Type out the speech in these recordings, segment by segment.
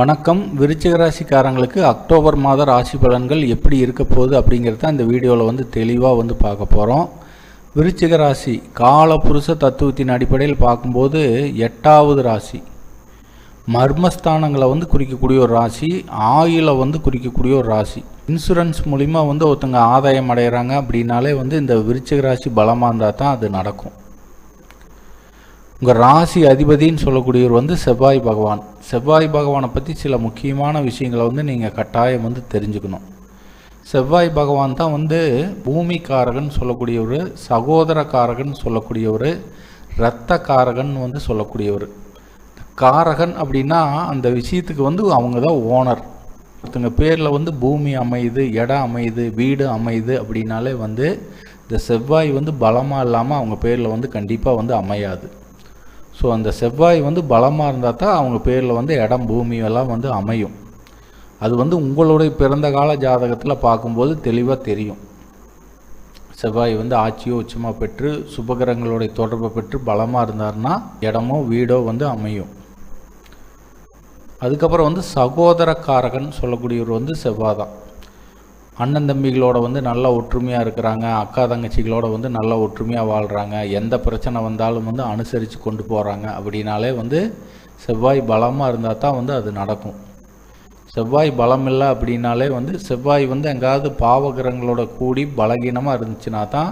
வணக்கம். விருச்சிக ராசிக்காரங்களுக்கு அக்டோபர் மாத ராசி பலன்கள் எப்படி இருக்க போகுது அப்படிங்கிறத இந்த வீடியோவில் வந்து தெளிவாக வந்து பார்க்க போகிறோம் விருச்சிக ராசி கால புருஷ தத்துவத்தின் அடிப்படையில் பார்க்கும்போது எட்டாவது ராசி. மர்மஸ்தானங்களை வந்து குறிக்கக்கூடிய ஒரு ராசி ஆயிலை வந்து குறிக்கக்கூடிய ஒரு ராசி. இன்சூரன்ஸ் மூலிமா வந்து ஒருத்தங்க ஆதாயம் அடைகிறாங்க அப்படின்னாலே வந்து இந்த விருச்சிக ராசி பலமாக இருந்தால் தான் அது நடக்கும். உங்கள் ராசி அதிபதின்னு சொல்லக்கூடியவர் வந்து செவ்வாய் பகவான். செவ்வாய் பகவானை பற்றி சில முக்கியமான விஷயங்களை வந்து நீங்கள் கட்டாயம் வந்து தெரிஞ்சுக்கணும். செவ்வாய் பகவான் தான் வந்து பூமிக்காரகன் சொல்லக்கூடியவர் சகோதரக்காரகன் சொல்லக்கூடியவர் இரத்தக்காரகன் வந்து சொல்லக்கூடியவர். காரகன் அப்படின்னா அந்த விஷயத்துக்கு வந்து அவங்க தான் ஓனர். ஒருத்தங்க பேரில் வந்து பூமி அமையுது இடம் அமையுது வீடு அமையுது அப்படின்னாலே வந்து இந்த செவ்வாய் வந்து பலமாக இல்லாமல் அவங்க பேரில் வந்து கண்டிப்பாக வந்து அமையாது. ஸோ அந்த செவ்வாய் வந்து பலமாக இருந்தால் தான் அவங்க பேரில் வந்து இடம் பூமி எல்லாம் வந்து அமையும். அது வந்து உங்களுடைய பிறந்த கால ஜாதகத்தில் பார்க்கும்போது தெளிவாக தெரியும். செவ்வாய் வந்து ஆட்சியோ உச்சமாக பெற்று சுபகிரகங்களுடைய தொடர்பை பெற்று பலமாக இருந்தார்னா இடமோ வீடோ வந்து அமையும். அதுக்கப்புறம் வந்து சகோதரக்காரகன் சொல்லக்கூடியவர் வந்து செவ்வாய் தான். அண்ணன் தம்பிகளோட வந்து நல்லா ஒற்றுமையாக இருக்கிறாங்க அக்கா தங்கச்சிகளோட வந்து நல்லா ஒற்றுமையாக வாழ்கிறாங்க எந்த பிரச்சனை வந்தாலும் வந்து அனுசரித்து கொண்டு போகிறாங்க அப்படின்னாலே வந்து செவ்வாய் பலமாக இருந்தால் தான் வந்து அது நடக்கும். செவ்வாய் பலம் இல்லை அப்படின்னாலே வந்து செவ்வாய் வந்து எங்காவது பாவகிரகங்களோட கூடி பலகீனமாக இருந்துச்சுன்னா தான்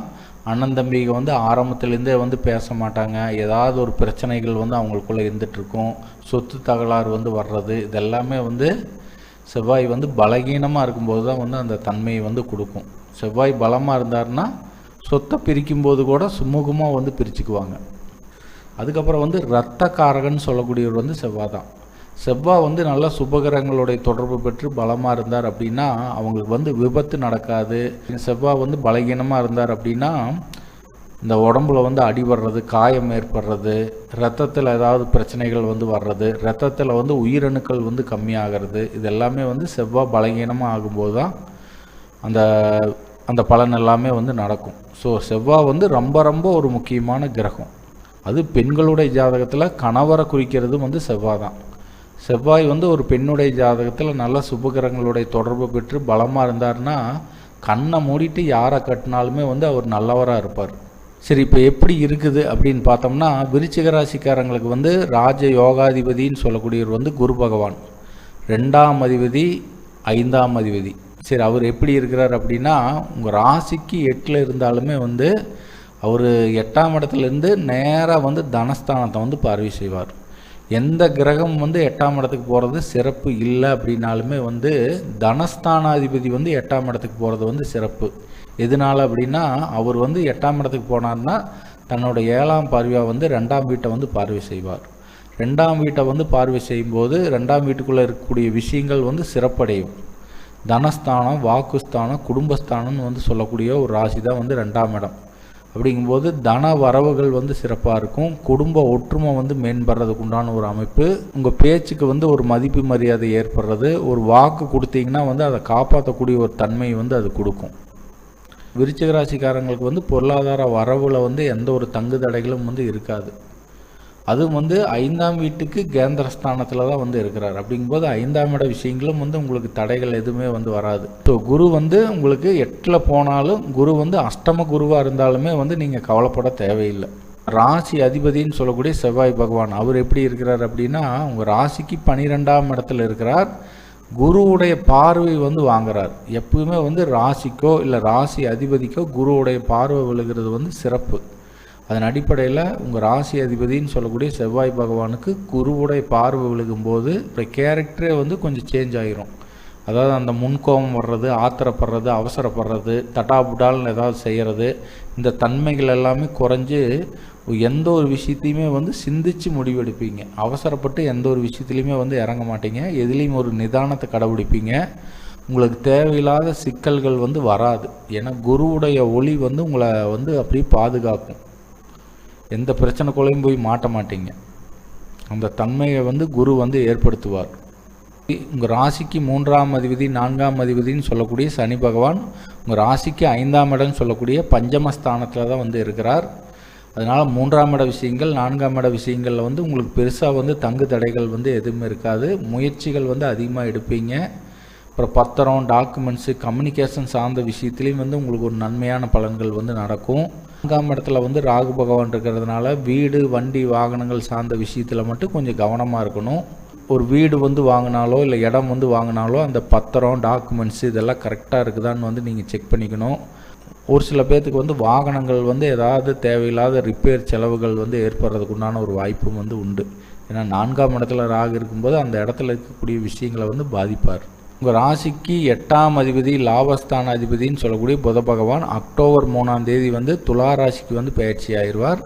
அண்ணன் தம்பிங்க வந்து ஆரம்பத்துலேருந்தே வந்து பேச மாட்டாங்க. ஏதாவது ஒரு பிரச்சனைகள் வந்து அவங்களுக்குள்ளே இருந்துகிட்ருக்கும் சொத்து தகராறு வந்து வர்றது இதெல்லாமே வந்து செவ்வாய் வந்து பலகீனமாக இருக்கும்போது தான் வந்து அந்த தன்மையை வந்து கொடுக்கும். செவ்வாய் பலமாக இருந்தாருன்னா சொத்தை பிரிக்கும்போது கூட சுமூகமாக வந்து பிரிச்சுக்குவாங்க. அதுக்கப்புறம் வந்து இரத்த காரகன் சொல்லக்கூடியவர் வந்து செவ்வாய் தான். செவ்வாய் வந்து நல்ல சுபகிரகங்களுடைய தொடர்பு பெற்று பலமாக இருந்தார் அப்படின்னா அவங்களுக்கு வந்து விபத்து நடக்காது. செவ்வாய் வந்து பலகீனமாக இருந்தார் அப்படின்னா இந்த உடம்புல வந்து அடிபடுறது காயம் ஏற்படுறது ரத்தத்தில் ஏதாவது பிரச்சனைகள் வந்து வர்றது ரத்தத்தில் வந்து உயிரணுக்கள் வந்து கம்மியாகிறது இது எல்லாமே வந்து செவ்வாய் பலகீனமாக ஆகும்போது தான் அந்த அந்த பலன் எல்லாமே வந்து நடக்கும். ஸோ செவ்வாய் வந்து ரொம்ப ரொம்ப ஒரு முக்கியமான கிரகம். அது பெண்களுடைய ஜாதகத்தில் கணவரை குறிக்கிறதும் வந்து செவ்வாய் தான். செவ்வாய் வந்து ஒரு பெண்ணுடைய ஜாதகத்தில் நல்ல சுபகிரகங்களுடைய தொடர்பு பெற்று பலமாக இருந்தார்னா கண்ணை மூடிட்டு யாரை கட்டினாலுமே வந்து அவர் நல்லவராக இருப்பார். சரி இப்போ எப்படி இருக்குது அப்படின்னு பார்த்தோம்னா விருச்சிக ராசிக்காரங்களுக்கு வந்து ராஜ யோகாதிபதின்னு சொல்லக்கூடியவர் வந்து குரு பகவான். ரெண்டாம் அதிபதி ஐந்தாம் அதிபதி. சரி அவர் எப்படி இருக்கிறார் அப்படின்னா உங்கள் ராசிக்கு எட்டில் இருந்தாலுமே வந்து அவர் எட்டாம் இடத்துலேருந்து நேராக வந்து தனஸ்தானத்தை வந்து பார்வை செய்வார். எந்த கிரகம் வந்து எட்டாம் இடத்துக்கு போகிறது சிறப்பு இல்லை அப்படின்னாலுமே வந்து தனஸ்தானாதிபதி வந்து எட்டாம் இடத்துக்கு போகிறது வந்து சிறப்பு. எதனால் அப்படின்னா அவர் வந்து எட்டாம் இடத்துக்கு போனார்னா தன்னோட ஏழாம் பார்வையாக வந்து ரெண்டாம் வீட்டை வந்து பார்வை செய்வார். ரெண்டாம் வீட்டை வந்து பார்வை செய்யும்போது ரெண்டாம் வீட்டுக்குள்ளே இருக்கக்கூடிய விஷயங்கள் வந்து சிறப்படையும். தனஸ்தானம் வாக்குஸ்தானம் குடும்பஸ்தானம்னு வந்து சொல்லக்கூடிய ஒரு ராசி தான் வந்து ரெண்டாம் இடம். அப்படிங்கும்போது தன வரவுகள் வந்து சிறப்பாக இருக்கும். குடும்ப ஒற்றுமை வந்து மேம்படுறதுக்கு உண்டான ஒரு அமைப்பு. உங்கள் பேச்சுக்கு வந்து ஒரு மதிப்பு மரியாதை ஏற்படுறது. ஒரு வாக்கு கொடுத்தீங்கன்னா வந்து அதை காப்பாற்றக்கூடிய ஒரு தன்மை வந்து அது கொடுக்கும். விருச்சிக ராசிக்காரங்களுக்கு வந்து பொருளாதார வரவில் வந்து எந்த ஒரு தங்கு தடைகளும் வந்து இருக்காது. அதுவும் வந்து ஐந்தாம் வீட்டுக்கு கேந்திரஸ்தானத்தில் தான் வந்து இருக்கிறார். அப்படிங்கும்போது ஐந்தாம் இட விஷயங்களும் வந்து உங்களுக்கு தடைகள் எதுவுமே வந்து வராது. ஸோ குரு வந்து உங்களுக்கு எட்டில் போனாலும் குரு வந்து அஷ்டம குருவாக இருந்தாலுமே வந்து நீங்கள் கவலைப்பட தேவையில்லை. ராசி அதிபதின்னு சொல்லக்கூடிய செவ்வாய் பகவான் அவர் எப்படி இருக்கிறார் அப்படின்னா உங்கள் ராசிக்கு பனிரெண்டாம் இடத்துல இருக்கிறார். குருவுடைய பார்வை வந்து வாங்குறார். எப்பவுமே வந்து ராசிக்கோ இல்லை ராசி அதிபதிக்கோ குருவுடைய பார்வை விழுகிறது வந்து சிறப்பு. அதன் அடிப்படையில் உங்கள் ராசி அதிபதின்னு சொல்லக்கூடிய செவ்வாய் பகவானுக்கு குருவுடைய பார்வை விழுகும்போது இப்போ கேரக்டரே வந்து கொஞ்சம் சேஞ்ச் ஆகிரும் அதாவது அந்த முன்கோபம் வர்றது ஆத்திரப்படுறது அவசரப்படுறது தட்டாபுட்டால்னு ஏதாவது செய்கிறது இந்த தன்மைகள் எல்லாமே குறைஞ்சு எந்த ஒரு விஷயத்தையுமே வந்து சிந்தித்து முடிவெடுப்பீங்க. அவசரப்பட்டு எந்த ஒரு விஷயத்துலையுமே வந்து இறங்க மாட்டீங்க. எதுலேயும் ஒரு நிதானத்தை கடைபிடிப்பீங்க. உங்களுக்கு தேவையில்லாத சிக்கல்கள் வந்து வராது. ஏன்னா குருவுடைய ஒளி வந்து உங்களை வந்து அப்படியே பாதுகாக்கும். எந்த பிரச்சனைக்குள்ளேயும் போய் மாட்ட மாட்டீங்க. அந்த தன்மையை வந்து குரு வந்து ஏற்படுத்துவார். உங்கள் ராசிக்கு மூன்றாம் அதிபதி நான்காம் அதிபதினு சொல்லக்கூடிய சனி பகவான் உங்கள் ராசிக்கு ஐந்தாம் இடம்னு சொல்லக்கூடிய பஞ்சமஸ்தானத்தில் தான் வந்து இருக்கிறார். அதனால் மூன்றாம் இட விஷயங்கள் நான்காம் இட விஷயங்களில் வந்து உங்களுக்கு பெருசாக வந்து தங்கு தடைகள் வந்து எதுவுமே இருக்காது. முயற்சிகள் வந்து அதிகமாக எடுப்பீங்க. அப்புறம் பத்திரம் டாக்குமெண்ட்ஸு கம்யூனிகேஷன் சார்ந்த விஷயத்துலேயும் வந்து உங்களுக்கு ஒரு நன்மையான பலன்கள் வந்து நடக்கும். நான்காம் இடத்துல வந்து ராகு பகவான் இருக்கிறதுனால வீடு வண்டி வாகனங்கள் சார்ந்த விஷயத்தில் மட்டும் கொஞ்சம் கவனமாக இருக்கணும். ஒரு வீடு வந்து வாங்கினாலோ இல்லை இடம் வந்து வாங்கினாலோ அந்த பத்திரம் டாக்குமெண்ட்ஸ் இதெல்லாம் கரெக்டாக இருக்குதான்னு வந்து நீங்கள் செக் பண்ணிக்கணும். ஒரு சில பேர்த்துக்கு வந்து வாகனங்கள் வந்து ஏதாவது தேவையில்லாத ரிப்பேர் செலவுகள் வந்து ஏற்படுறதுக்கு உண்டான ஒரு வாய்ப்பும் வந்து உண்டு. ஏன்னா நான்காம் இடத்துல ராகு இருக்கும்போது அந்த இடத்துல இருக்கக்கூடிய விஷயங்களை வந்து பாதிப்பார். உங்கள் ராசிக்கு எட்டாம் அதிபதி லாபஸ்தான அதிபதின்னு சொல்லக்கூடிய புத பகவான் அக்டோபர் மூணாம் தேதி வந்து துலா ராசிக்கு வந்து பயிற்சி ஆயிடுவார்.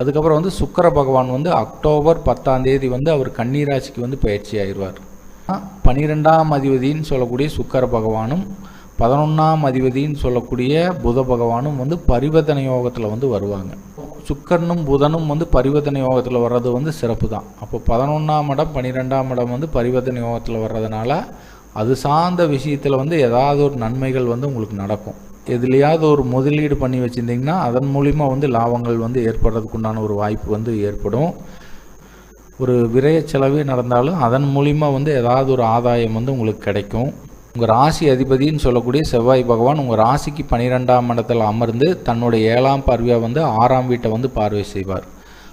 அதுக்கப்புறம் வந்து சுக்கர பகவான் வந்து அக்டோபர் பத்தாம் தேதி வந்து அவர் கன்னி ராசிக்கு வந்து பயிற்சி ஆயிடுவார். பனிரெண்டாம் அதிபதின்னு சொல்லக்கூடிய சுக்கர பகவானும் பதினொன்றாம் அதிபதின்னு சொல்லக்கூடிய புத பகவானும் வந்து பரிவர்த்தனை யோகத்தில் வந்து வருவாங்க. சுக்கரனும் புதனும் வந்து பரிவர்த்தனை யோகத்தில் வர்றது வந்து சிறப்பு தான் அப்போ பதினொன்றாம் இடம் பன்னிரெண்டாம் இடம் வந்து பரிவர்த்தனை யோகத்தில் வர்றதுனால அது சார்ந்த விஷயத்தில் வந்து ஏதாவது ஒரு நன்மைகள் வந்து உங்களுக்கு நடக்கும். எதுலையாவது ஒரு முதலீடு பண்ணி வச்சுருந்தீங்கன்னா அதன் மூலிமா வந்து லாபங்கள் வந்து ஏற்படுறதுக்கு உண்டான ஒரு வாய்ப்பு வந்து ஏற்படும். ஒரு விரய செலவே நடந்தாலும் அதன் மூலிமா வந்து ஏதாவது ஒரு ஆதாயம் வந்து உங்களுக்கு கிடைக்கும். உங்கள் ராசி அதிபதின்னு சொல்லக்கூடிய செவ்வாய் பகவான் உங்கள் ராசிக்கு பன்னிரெண்டாம் மண்டத்தில் அமர்ந்து தன்னுடைய ஏழாம் பார்வையாக வந்து ஆறாம் வீட்டை வந்து பார்வை செய்வார்.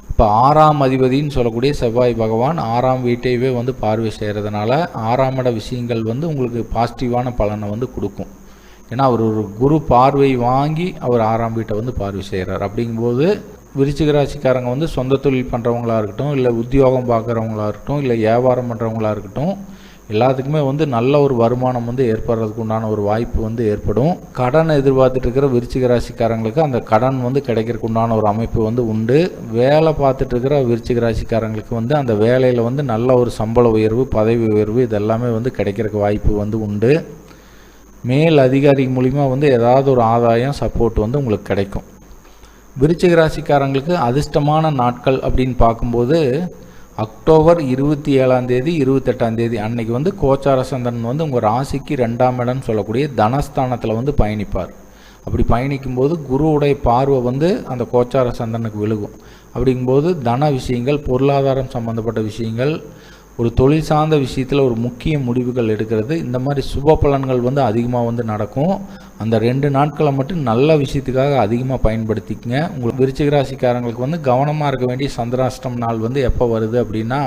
இப்போ ஆறாம் அதிபதின்னு சொல்லக்கூடிய செவ்வாய் பகவான் ஆறாம் வீட்டையவே வந்து பார்வை செய்கிறதுனால ஆறாம் இட விஷயங்கள் வந்து உங்களுக்கு பாசிட்டிவான பலனை வந்து கொடுக்கும். ஏன்னா அவர் ஒரு குரு பார்வை வாங்கி அவர் ஆறாம் வீட்டை வந்து பார்வை செய்கிறார் அப்படிங்கும்போது விருச்சிக ராசிக்காரங்க வந்து சொந்த தொழில் பண்ணுறவங்களா இருக்கட்டும் இல்லை உத்தியோகம் பார்க்குறவங்களா இருக்கட்டும் இல்லை வியாபாரம் பண்ணுறவங்களா இருக்கட்டும் எல்லாத்துக்குமே வந்து நல்ல ஒரு வருமானம் வந்து ஏற்படுறதுக்கு உண்டான ஒரு வாய்ப்பு வந்து ஏற்படும். கடன் எதிர்பார்த்துட்டு இருக்கிற விருச்சிக ராசிக்காரங்களுக்கு அந்த கடன் வந்து கிடைக்கிறதுக்கு உண்டான ஒரு அமைப்பு வந்து உண்டு. வேலை பார்த்துட்டு இருக்கிற விருச்சிக ராசிக்காரங்களுக்கு வந்து அந்த வேலையில் வந்து நல்ல ஒரு சம்பள உயர்வு பதவி உயர்வு இதெல்லாமே வந்து கிடைக்கிறதுக்கு வாய்ப்பு வந்து உண்டு. மேல் அதிகாரி மூலிமா வந்து ஏதாவது ஒரு ஆதாயம் சப்போர்ட் வந்து உங்களுக்கு கிடைக்கும். விருச்சிக ராசிக்காரங்களுக்கு அதிர்ஷ்டமான நாட்கள் அப்படின்னு பார்க்கும்போது அக்டோபர் இருபத்தி ஏழாம் தேதி இருபத்தெட்டாம் தேதி அன்னைக்கு வந்து கோச்சார சந்திரன் வந்து உங்கள் ராசிக்கு ரெண்டாம் இடம்னு சொல்லக்கூடிய தனஸ்தானத்தில் வந்து பயணிப்பார். அப்படி பயணிக்கும்போது குருவுடைய பார்வை வந்து அந்த கோச்சார சந்திரனுக்கு விழுகும். அப்படிங்கும்போது தன விஷயங்கள் பொருளாதாரம் சம்மந்தப்பட்ட விஷயங்கள் ஒரு தொழில் சார்ந்த விஷயத்தில் ஒரு முக்கிய முடிவுகள் எடுக்கிறது. இந்த மாதிரி சுப பலன்கள் வந்து அதிகமாக வந்து நடக்கும். அந்த ரெண்டு நாட்களை மட்டும் நல்ல விஷயத்துக்காக அதிகமாக பயன்படுத்திக்கங்க. உங்களுக்கு விருச்சிக ராசிக்காரங்களுக்கு வந்து கவனமாக இருக்க வேண்டிய சந்திராஷ்டம் நாள் வந்து எப்போ வருது அப்படின்னா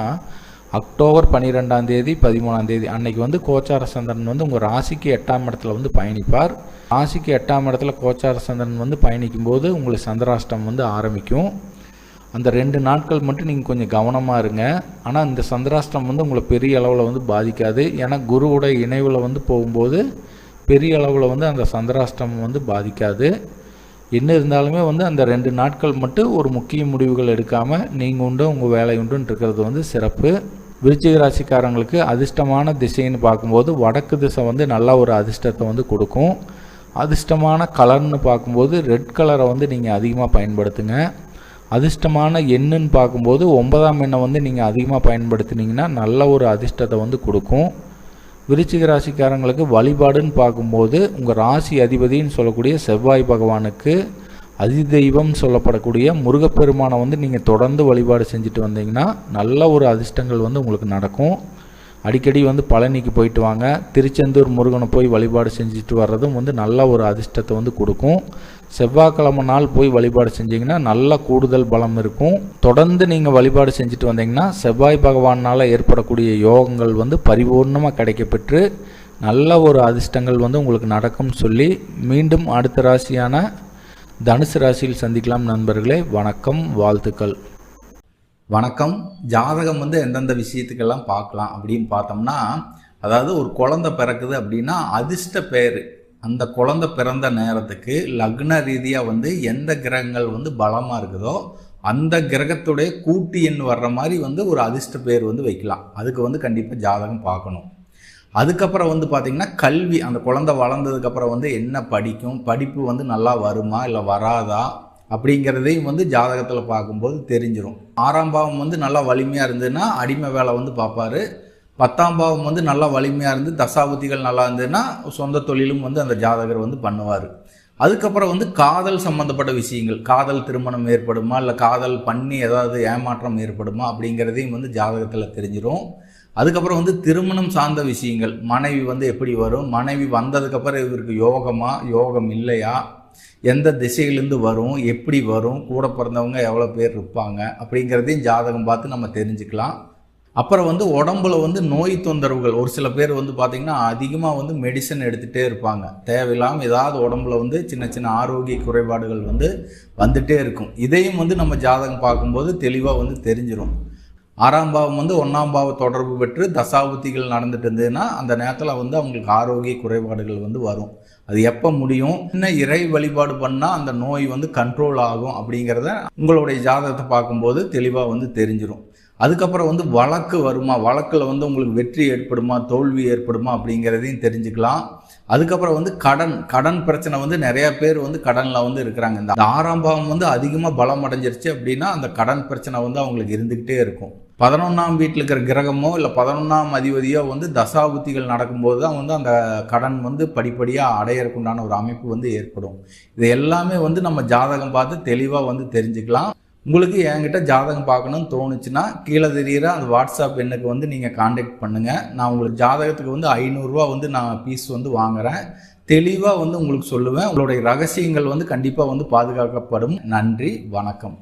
அக்டோபர் பன்னிரெண்டாம் தேதி பதிமூணாம் தேதி. அன்னைக்கு வந்து கோச்சார சந்திரன் வந்து உங்கள் ராசிக்கு எட்டாம் இடத்துல வந்து பயணிப்பார். ராசிக்கு எட்டாம் இடத்துல கோச்சார சந்திரன் வந்து பயணிக்கும் போது உங்களுக்கு சந்திராஷ்டம் வந்து ஆரம்பிக்கும். அந்த ரெண்டு நாட்கள் மட்டும் நீங்கள் கொஞ்சம் கவனமாக இருங்க. ஆனால் இந்த சந்திராஷ்டம் வந்து உங்களை பெரிய அளவில் வந்து பாதிக்காது. ஏன்னா குருவோட இணைவில் வந்து போகும்போது பெரிய அளவில் வந்து அந்த சந்திராஷ்டம் வந்து பாதிக்காது. என்ன இருந்தாலுமே வந்து அந்த ரெண்டு நாட்கள் மட்டும் ஒரு முக்கிய முடிவுகள் எடுக்காமல் நீங்கள் உண்டு உங்கள் வேலை உண்டுன்னு இருக்கிறது வந்து சிறப்பு. விருச்சிக ராசிக்காரங்களுக்கு அதிர்ஷ்டமான திசைன்னு பார்க்கும்போது வடக்கு திசை வந்து நல்ல ஒரு அதிர்ஷ்டத்தை வந்து கொடுக்கும். அதிர்ஷ்டமான கலர்னு பார்க்கும்போது ரெட் கலரை வந்து நீங்கள் அதிகமாக பயன்படுத்துங்க. அதிர்ஷ்டமான எண்ணுன்னு பார்க்கும்போது ஒன்பதாம் எண்ணை வந்து நீங்கள் அதிகமாக பயன்படுத்தினீங்கன்னா நல்ல ஒரு அதிர்ஷ்டத்தை வந்து கொடுக்கும். விருச்சிக ராசிக்காரங்களுக்கு வழிபாடுன்னு பார்க்கும்போது உங்கள் ராசி அதிபதின்னு சொல்லக்கூடிய செவ்வாய் பகவானுக்கு அதிதெய்வம் சொல்லப்படக்கூடிய முருகப்பெருமானை வந்து நீங்கள் தொடர்ந்து வழிபாடு செஞ்சுட்டு வந்தீங்கன்னா நல்ல ஒரு அதிர்ஷ்டங்கள் வந்து உங்களுக்கு நடக்கும். அடிக்கடி வந்து பழனிக்கு போயிட்டு வாங்க. திருச்செந்தூர் முருகனை போய் வழிபாடு செஞ்சுட்டு வர்றதும் வந்து நல்ல ஒரு அதிர்ஷ்டத்தை வந்து கொடுக்கும். செவ்வாய்க்கிழமை நாள் போய் வழிபாடு செஞ்சீங்கன்னா நல்ல கூடுதல் பலம் இருக்கும். தொடர்ந்து நீங்கள் வழிபாடு செஞ்சுட்டு வந்தீங்கன்னா செவ்வாய் பகவானால் ஏற்படக்கூடிய யோகங்கள் வந்து பரிபூர்ணமாக கிடைக்கப்பெற்று நல்ல ஒரு அதிர்ஷ்டங்கள் வந்து உங்களுக்கு நடக்கும்னு சொல்லி மீண்டும் அடுத்த ராசியான தனுசு ராசியில் சந்திக்கலாம் நண்பர்களே. வணக்கம் வாழ்த்துக்கள். வணக்கம். ஜாதகம் வந்து எந்தெந்த விஷயத்துக்கெல்லாம் பார்க்கலாம் அப்படின்னு பார்த்தோம்னா அதாவது ஒரு குழந்தை பிறக்குது அப்படின்னா அதிர்ஷ்ட பேர். அந்த குழந்தை பிறந்த நேரத்துக்கு லக்ன ரீதியாக வந்து எந்த கிரகங்கள் வந்து பலமாக இருக்குதோ அந்த கிரகத்துடைய கூட்டு எண் வர்ற மாதிரி வந்து ஒரு அதிர்ஷ்ட பேர் வந்து வைக்கலாம். அதுக்கு வந்து கண்டிப்பாக ஜாதகம் பார்க்கணும். அதுக்கப்புறம் வந்து பார்த்திங்கன்னா கல்வி. அந்த குழந்தை வளர்ந்ததுக்கப்புறம் வந்து என்ன படிக்கும்? படிப்பு வந்து நல்லா வருமா? இல்லை வராதா? அப்படிங்கிறதையும் வந்து ஜாதகத்தில் பார்க்கும்போது தெரிஞ்சிடும் ஆறாம் பாவம் வந்து நல்லா வலிமையாக இருந்ததுன்னா அடிமை வேலை வந்து பார்ப்பாரு. பத்தாம் பாவம் வந்து நல்லா வலிமையாக இருந்து தசாபுத்திகள் நல்லா இருந்ததுன்னா சொந்த தொழிலும் வந்து அந்த ஜாதகர் வந்து பண்ணுவார். அதுக்கப்புறம் வந்து காதல் சம்மந்தப்பட்ட விஷயங்கள் காதல் திருமணம் ஏற்படுமா இல்லை காதல் பண்ணி ஏதாவது ஏமாற்றம் ஏற்படுமா அப்படிங்கிறதையும் வந்து ஜாதகத்தில் தெரிஞ்சிடும் அதுக்கப்புறம் வந்து திருமணம் சார்ந்த விஷயங்கள் மனைவி வந்து எப்படி வரும் மனைவி வந்ததுக்கப்புறம் இவருக்கு யோகமா யோகம் இல்லையா எந்த திசையிலேருந்து வரும் எப்படி வரும் கூட பிறந்தவங்க எவ்வளோ பேர் இருப்பாங்க அப்படிங்கிறதையும் ஜாதகம் பார்த்து நம்ம தெரிஞ்சுக்கலாம். அப்புறம் வந்து உடம்புல வந்து நோய் தொந்தரவுகள் ஒரு சில பேர் வந்து பார்த்திங்கன்னா அதிகமாக வந்து மெடிசன் எடுத்துகிட்டே இருப்பாங்க. தேவையில்லாமல் ஏதாவது உடம்புல வந்து சின்ன சின்ன ஆரோக்கிய குறைபாடுகள் வந்து வந்துட்டே இருக்கும். இதையும் வந்து நம்ம ஜாதகம் பார்க்கும்போது தெளிவாக வந்து தெரிஞ்சிடும் ஆறாம் பாவம் வந்து ஒன்றாம் பாவ தொடர்பு பெற்று தசாபுத்திகள் நடந்துட்டு இருந்ததுன்னா அந்த நேரத்தில் வந்து அவங்களுக்கு ஆரோக்கிய குறைபாடுகள் வந்து வரும். அது எப்போ முடியும்? இன்னும் இறை வழிபாடு பண்ணால் அந்த நோய் வந்து கண்ட்ரோல் ஆகும் அப்படிங்கிறத உங்களுடைய ஜாதகத்தை பார்க்கும்போது தெளிவாக வந்து தெரிஞ்சிடும் அதுக்கப்புறம் வந்து வழக்கு வருமா? வழக்கில் வந்து உங்களுக்கு வெற்றி ஏற்படுமா? தோல்வி ஏற்படுமா? அப்படிங்கிறதையும் தெரிஞ்சுக்கலாம். அதுக்கப்புறம் வந்து கடன் கடன் பிரச்சனை வந்து நிறைய பேர் வந்து கடனில் வந்து இருக்கிறாங்க. இந்த ஆறாம் பாவம் வந்து அதிகமாக பலம் அடைஞ்சிருச்சு அப்படின்னா அந்த கடன் பிரச்சனை வந்து அவங்களுக்கு இருந்துக்கிட்டே இருக்கும். பதினொன்றாம் வீட்டில் இருக்கிற கிரகமோ இல்லை பதினொன்றாம் அதிபதியோ வந்து தசாபுத்திகள் நடக்கும்போது தான் வந்து அந்த கடன் வந்து படிப்படியாக அடையறக்குண்டான ஒரு அமைப்பு வந்து ஏற்படும். இது எல்லாமே வந்து நம்ம ஜாதகம் பார்த்து தெளிவாக வந்து தெரிஞ்சுக்கலாம். உங்களுக்கு என்கிட்ட ஜாதகம் பார்க்கணும்னு தோணுச்சுன்னா கீழே தெரியிற அந்த வாட்ஸ்அப் எண்ணுக்கு வந்து நீங்கள் காண்டாக்ட் பண்ணுங்கள் நான் உங்களுக்கு ஜாதகத்துக்கு வந்து ஐநூறுரூவா வந்து நான் பீஸ் வந்து வாங்குகிறேன் தெளிவாக வந்து உங்களுக்கு சொல்லுவேன். உங்களுடைய ரகசியங்கள் வந்து கண்டிப்பாக வந்து பாதுகாக்கப்படும். நன்றி வணக்கம்.